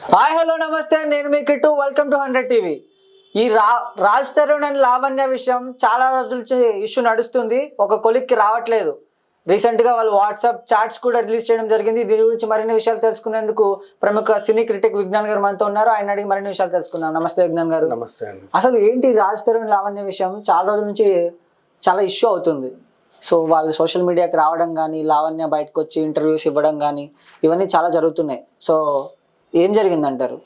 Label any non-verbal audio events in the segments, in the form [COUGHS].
Hi hello namaste. నేను మీ Kittu. Welcome to hundred TV ఈ రా రాజ్ తరుణ్ అండ్ లావణ్య విషయం చాలా రోజుల నుంచి ఇష్యూ నడుస్తుంది. ఒక కొలిక్కి రావట్లేదు. రీసెంట్గా వాళ్ళు వాట్సాప్ చాట్స్ కూడా రిలీజ్ చేయడం జరిగింది. దీని గురించి మరిన్ని విషయాలు తెలుసుకునేందుకు ప్రముఖ సినీ క్రిటిక్ విజ్ఞాన్ గారు మనతో ఉన్నారు. ఆయన అడిగి మరిన్ని విషయాలు తెలుసుకుందాం. నమస్తే విజ్ఞాన్ గారు. నమస్తే అండి. అసలు ఏంటి రాజ్ తరుణ్ లావణ్య విషయం? చాలా రోజుల నుంచి చాలా ఇష్యూ అవుతుంది. సో వాళ్ళు సోషల్ మీడియాకి రావడం కానీ లావణ్య బయటకు వచ్చి ఇంటర్వ్యూస్ ఇవ్వడం కానీ ఇవన్నీ చాలా జరుగుతున్నాయి. సో ఏం జరిగిందంటారు?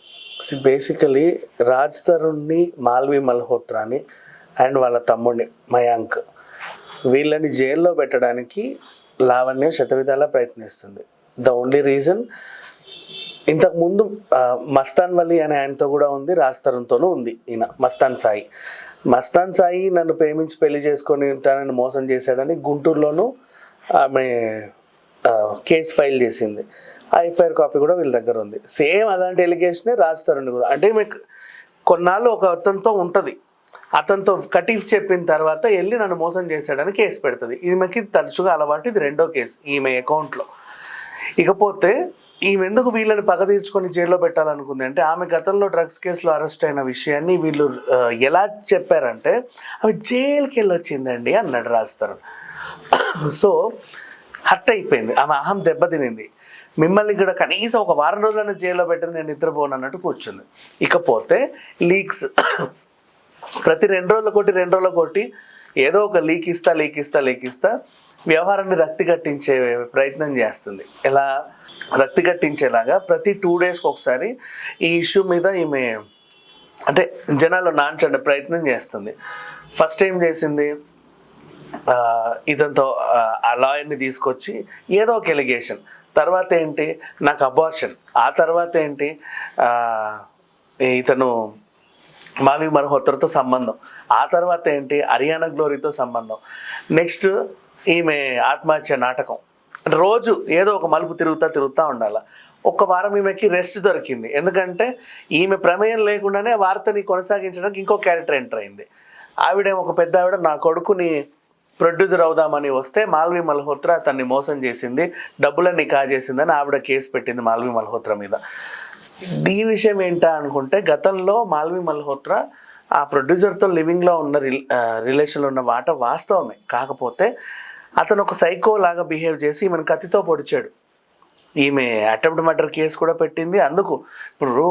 బేసికలీ రాజ్ తరుణ్ని మాల్వి మల్హోత్రాని అండ్ వాళ్ళ తమ్ముడిని మయాంక్ వీళ్ళని జైల్లో పెట్టడానికి లావణ్య శతవిధాలా ప్రయత్నిస్తుంది. ద ఓన్లీ రీజన్ ఇంతకుముందు మస్తాన్ వలి అనే ఆయనతో కూడా ఉంది రాజ్ తరుణ్తోనూ ఉంది ఈయన మస్తాన్ సాయి. మస్తాన్ సాయి నన్ను ప్రేమించి పెళ్ళి చేసుకొని ఉంటానని మోసం చేశాడని గుంటూరులోనూ ఆమె కేసు ఫైల్ చేసింది. ఐఫైర్ కాపీ కూడా వీళ్ళ దగ్గర ఉంది. సేమ్ అలాంటి ఎలిగేషనే రాజ్ తరుణ్ కూడా అంటే మీకు కొన్నాళ్ళు ఒక అతనితో ఉంటుంది. అతనితో కటీఫ్ చెప్పిన తర్వాత వెళ్ళి నన్ను మోసం చేశాడని కేసు పెడుతుంది. ఈమెకి తరచుగా అలవాటు. ఇది రెండో కేసు ఈమె అకౌంట్లో. ఇకపోతే ఈమె ఎందుకు వీళ్ళని పగ తీర్చుకొని జైల్లో పెట్టాలనుకుంది? అంటే ఆమె గతంలో డ్రగ్స్ కేసులో అరెస్ట్ అయిన విషయాన్ని వీళ్ళు ఎలా చెప్పారంటే అవి జైలుకి వెళ్ళొచ్చిందండి అన్నాడు రాస్తారు సో హట్ అయిపోయింది. ఆమె అహం దెబ్బతినింది. మిమ్మల్ని ఇక్కడ కనీసం ఒక వారం రోజులైనా జైల్లో పెట్టింది నేను నిద్రపోను అన్నట్టు కూర్చుంది. ఇకపోతే లీక్స్ [COUGHS] ప్రతి రెండు రోజుల కొట్టి రెండు రోజుల కొట్టి ఏదో ఒక లీక్ ఇస్తా లీక్ ఇస్తా లీక్ ఇస్తా వ్యవహారాన్ని రక్తి కట్టించే ప్రయత్నం చేస్తుంది. ఎలా? రక్తి కట్టించేలాగా ప్రతి టూ డేస్కి ఒకసారి ఈ ఇష్యూ మీద ఈమె అంటే జనాలు నాంచే ప్రయత్నం చేస్తుంది. ఫస్ట్ ఏం చేసింది? ఇదంతో ఆ లాయర్ని తీసుకొచ్చి ఏదో ఒక ఎలిగేషన్. తర్వాత ఏంటి? నాకు అబార్షన్ ఆ తర్వాత ఏంటి? ఇతను మావి మల్హోత్రతో సంబంధం. ఆ తర్వాత ఏంటి? హరియానా గ్లోరీతో సంబంధం. నెక్స్ట్ ఈమె ఆత్మహత్య నాటకం. రోజు ఏదో ఒక మలుపు తిరుగుతా తిరుగుతూ ఉండాలి. ఒక్క వారం ఈమెకి రెస్ట్ దొరికింది. ఎందుకంటే ఈమె ప్రమేయం లేకుండానే వార్తని కొనసాగించడానికి ఇంకో క్యారెక్టర్ ఎంటర్ అయింది. ఆవిడ ఒక పెద్ద ఆవిడ నా కొడుకుని ప్రొడ్యూసర్ అవుదామని వస్తే మాల్వి మల్హోత్రా తన్ని మోసం చేసింది డబ్బులన్నీ కాజేసిందని ఆవిడ కేసు పెట్టింది మాల్వి మల్హోత్రా మీద. ఈ విషయం ఏంటా అనుకుంటే గతంలో మాల్వి మల్హోత్రా ఆ ప్రొడ్యూసర్తో లివింగ్లో ఉన్న రిలేషన్లో ఉన్న వాట వాస్తవమే. కాకపోతే అతను ఒక సైకో లాగా బిహేవ్ చేసి ఈమెను కత్తితో పొడిచాడు. ఈమె అటెంప్ట్ మర్డర్ కేసు కూడా పెట్టింది. అందుకు ఇప్పుడు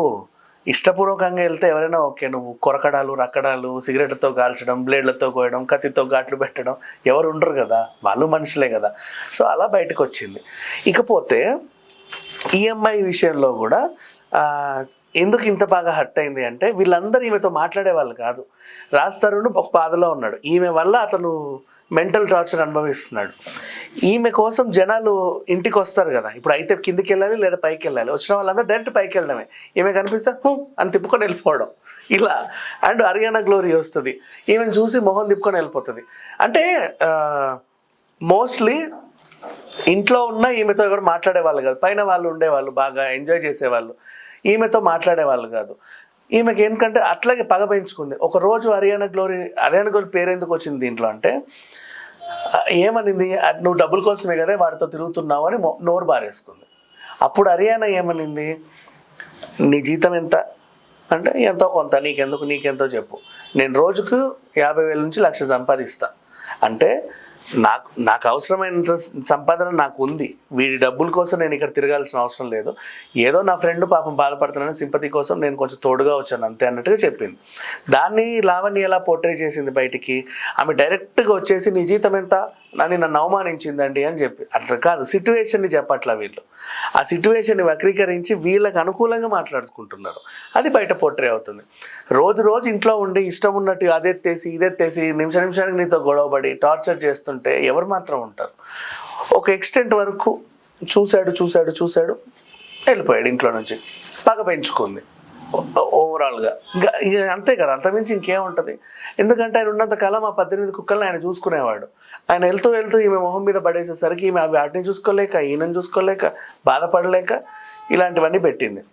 ఇష్టపూర్వకంగా వెళ్తే ఎవరైనా ఓకే నువ్వు కొరకడాలు రక్కడాలు సిగరెట్లతో కాల్చడం బ్లేడ్లతో కోయడం కత్తితో ఘాట్లు పెట్టడం ఎవరు ఉండరు కదా. వాళ్ళు మనుషులే కదా. సో అలా బయటకు వచ్చింది ఇకపోతే ఈఎంఐ విషయంలో కూడా ఎందుకు ఇంత బాగా హర్ట్ అయింది అంటే వీళ్ళందరూ ఈమెతో మాట్లాడే వాళ్ళు కాదు. రాజ్ తరుణ్ ఒక బాధలో ఉన్నాడు. ఈమె వల్ల అతను మెంటల్ టార్చర్ అనుభవిస్తున్నాడు. ఈమె కోసం జనాలు ఇంటికి వస్తారు కదా. ఇప్పుడు అయితే కిందికి వెళ్ళాలి లేదా పైకి వెళ్ళాలి వచ్చిన వాళ్ళందరూ డైరెక్ట్ పైకి వెళ్ళడమే ఈమె కనిపిస్తే అని తిప్పుకొని వెళ్ళిపోవడం. ఇలా. అండ్ అరియానా గ్లోరీ వస్తుంది. ఈమెను చూసి మొహం తిప్పుకొని వెళ్ళిపోతుంది. అంటే మోస్ట్లీ ఇంట్లో ఉన్న ఈమెతో కూడా మాట్లాడేవాళ్ళు కాదు. పైన వాళ్ళు ఉండేవాళ్ళు బాగా ఎంజాయ్ చేసేవాళ్ళు. ఈమెతో మాట్లాడేవాళ్ళు కాదు. ఈమెకి ఏంటంటే అట్లాగే పగ పెంచుకుంది. ఒక రోజు హరియానా గ్లోరీ హర్యానా గ్లోరీ పేరు ఎందుకు వచ్చింది దీంట్లో అంటే ఏమనింది? నువ్వు డబ్బుల కోసమే కదా వాడితో తిరుగుతున్నావు అని నోరు బారేసుకుంది. అప్పుడు హర్యానా ఏమనింది? నీ జీతం ఎంత? అంటే ఎంతో కొంత నీకెందుకు నీకెంతో చెప్పు. నేను రోజుకు యాభై వేల నుంచి లక్ష సంపాదిస్తా. అంటే నాకు నాకు అవసరమైన సంపాదన నాకు ఉంది వీడి డబ్బుల కోసం నేను ఇక్కడ తిరగాల్సిన అవసరం లేదు. ఏదో నా ఫ్రెండ్ పాపం బాధపడుతున్నాను సింపతి కోసం నేను కొంచెం తోడుగా వచ్చాను అంతే అన్నట్టుగా చెప్పింది. దాన్ని లావణ్య ఎలా పోర్ట్రే చేసింది బయటికి? ఆమె డైరెక్ట్గా వచ్చేసి నీ జీతం ఎంత? నన్ను నన్ను అవమానించిందండి అని చెప్పి. అట్లా కాదు సిట్యువేషన్ని చెప్పట్లా వీళ్ళు. ఆ సిట్యువేషన్ని వక్రీకరించి వీళ్ళకి అనుకూలంగా మాట్లాడుకుంటున్నారు. అది బయట పోర్ట్రే అవుతుంది. రోజు రోజు ఇంట్లో ఉండి ఇష్టం ఉన్నట్టు అదెత్తేసి ఇదెత్తేసి నిమిష నిమిషానికి నీతో గొడవపడి టార్చర్ చేస్తుంటే ఎవరు మాత్రం ఉంటారు. ఒక ఎక్స్టెంట్ వరకు చూశాడు చూశాడు చూశాడు వెళ్ళిపోయాడు ఇంట్లో నుంచి. పగ పెంచుకుంది. ఓవరాల్గా. ఇంకా ఇక అంతే కదా అంతమించి ఇంకేముంటుంది. ఎందుకంటే ఆయన ఉన్నంత కాలం ఆ పద్దెనిమిది కుక్కల్ని ఆయన చూసుకునేవాడు. ఆయన వెళ్తూ వెళ్తూ ఈమె మొహం మీద పడేసేసరికి ఈమె వాటిని చూసుకోలేక ఈయనని చూసుకోలేక బాధపడలేక ఇలాంటివన్నీ పెట్టింది.